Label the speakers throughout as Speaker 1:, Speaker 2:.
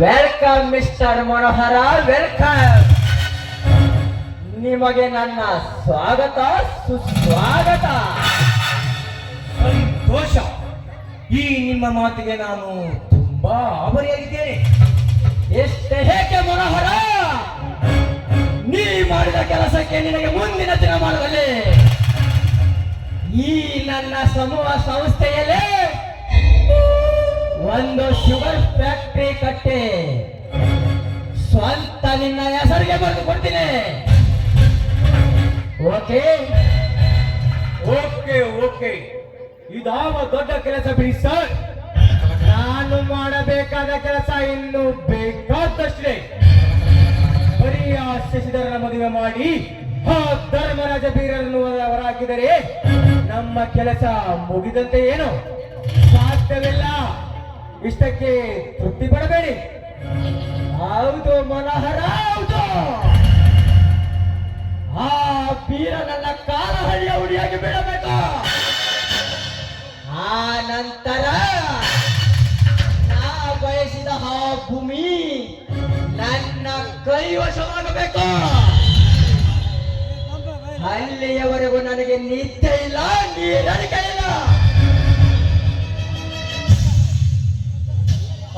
Speaker 1: Welcome mister ಮನೋಹರ welcome ನಿಮಗೆ ನನ್ನ ಸ್ವಾಗತ, ಸುಸ್ವಾಗತ.
Speaker 2: ಸಂತೋಷ. ಈ ನಿಮ್ಮ ಮಾತಿಗೆ ನಾನು ತುಂಬಾ ಆಭರಿಯಾಗಿದ್ದೇನೆ
Speaker 1: ಎಷ್ಟು ಹೇಗೆ, ಮನೋಹರ? ನೀ ಮಾಡಿದ ಕೆಲಸಕ್ಕೆ ನಿನಗೆ ಮುಂದಿನ ದಿನಮಾನದಲ್ಲಿ ಈ ನನ್ನ ಸಮೂಹ ಸಂಸ್ಥೆಯಲ್ಲಿ ಫ್ಯಾಕ್ಟರಿ ಕಟ್ಟಿ. ಸ್ವಂತ ನಿನ್ನ ಹೆಸರಿಗೆ ಬರೆದು ಕೊಡ್ತೀನಿ. ಓಕೆ?
Speaker 2: Okay okay. ಇದಾವ ದೊಡ್ಡ ಕೆಲಸ ಬಿಡಿ ಸರ್. ನಾನು ಮಾಡಬೇಕಾದ ಕೆಲಸ ಇನ್ನು ಬೇಕಾದಷ್ಟೇ ಬರೀ ಆ ಶಶಿಧರನ ಮದುವೆ ಮಾಡಿ ಆ ಧರ್ಮರಾಜ ಬೀರನ್ನು ಅವರಾಗಿದರೆ ನಮ್ಮ ಕೆಲಸ ಮುಗಿದಂತೆ ಏನು? ಸಾಧ್ಯವಿಲ್ಲ. ಇಷ್ಟಕ್ಕೆ ತೃಪ್ತಿ ಪಡಬೇಡಿ.
Speaker 1: ಹೌದು ಮನೋಹರ, ಹೌದು. ಆ ಬೀರ ನನ್ನ ಕಾಲಹಳ್ಳಿಯ ಬಿಡಬೇಕು ಆ ನಂತರ ನಾ ಬಯಸಿದ ಆ ಭೂಮಿ ನನ್ನ ಕೈವಶವಾಗಬೇಕು. ಅಲ್ಲಿಯವರೆಗೂ ನನಗೆ ನಿದ್ದೆ ಇಲ್ಲ ನೀರಡಿಕೆ ಇಲ್ಲ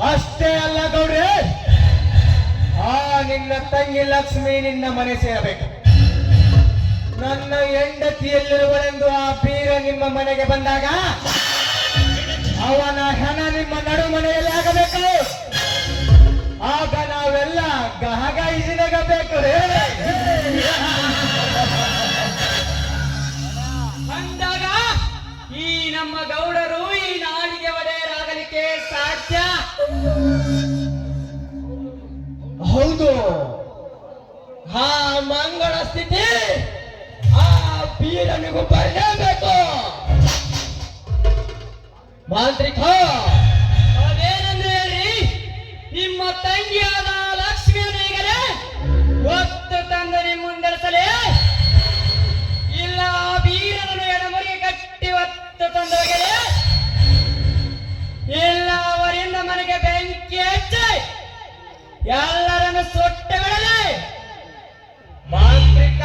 Speaker 2: ಅಷ್ಟೇ ಅಲ್ಲ ಗೌರಿ ಆ ನಿನ್ನ ತಂಗಿ ಲಕ್ಷ್ಮಿ ನಿನ್ನ ಮನೆ ಸೇರಬೇಕು. ನನ್ನ ಹೆಂಡತಿಯಲ್ಲಿರುವಳೆಂದು ಆ ಬೀರ ನಿಮ್ಮ ಮನೆಗೆ ಬಂದಾಗ ಅವನ ಹಣ
Speaker 1: ಹೌದು. ಆ ಮಂಗಳ ಸ್ಥಿತಿ ಆ ಬೀರನಿಗೂ ಬರಲೇಬೇಕು ಮಾಂತ್ರಿಕ ಎಲ್ಲರನ್ನು ಸೊಟ್ಟೆ ಬಿಡಲಿ
Speaker 2: ಮಾಂತ್ರಿಕ,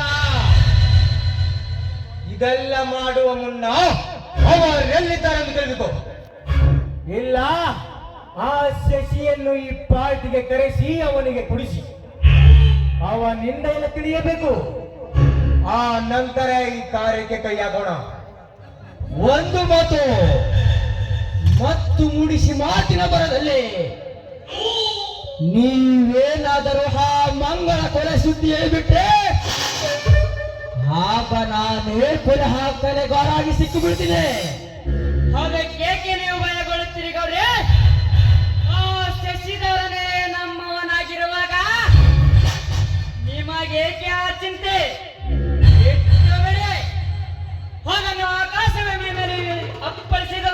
Speaker 2: ಇದೆಲ್ಲ ಮಾಡುವ ಮುನ್ನ ಅವರೆಲ್ಲಿದ್ದಾರೆಂದು ತಿಳಿದುಕೋ. ಇಲ್ಲ, ಆ ಶಶಿಯನ್ನು ಈ ಪಾರ್ಟಿಗೆ ಕರೆಸಿ ಅವನಿಗೆ ಕುಡಿಸಿ. ಅವನಿಂದ ಎಲ್ಲ ತಿಳಿಯಬೇಕು. ಆ ನಂತರ ಈ ಕಾರ್ಯಕ್ಕೆ ಕೈ ಹಾಕೋಣ
Speaker 1: ಒಂದು ಮಾತು, ಮತ್ತು ಮೂಡಿಸಿ ಮಾತಿನ ಬರದಲ್ಲಿ ನೀವೇನಾದರೂ ಆ ಮಂಗಳ ಕೊಲೆ ಸುದ್ದಿ ಹೇಳ್ಬಿಟ್ರೆ ಆಗ ನಾನೇ ಕೊಲೆ ಹಾಕಲೆಗಾರಾಗಿ ಸಿಕ್ಕು ಬಿಡ್ತೀನಿ ಅದಕ್ಕೇಕೆ ನೀವು ಭಯಗೊಳ್ಳುತ್ತೀರಿ ಗೌರಿ? ಶಶಿಧರನೇ ನಮ್ಮವನಾಗಿರುವಾಗ ನಿಮಗೇಕೆ ಆ ಚಿಂತೆ? ಹಾಗನ್ನು ಆಕಾಶವೇ ಮೇಲೆ ಅಪ್ಪಳಿಸಿದವರು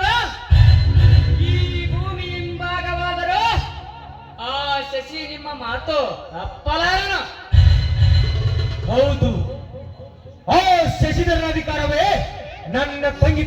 Speaker 1: ತಪ್ಪಲಾರನು
Speaker 2: ಹೌದು. ಆ ಶಶಿಧರನ ಅಧಿಕಾರವೇ? ನನ್ನ ತಂಗಿ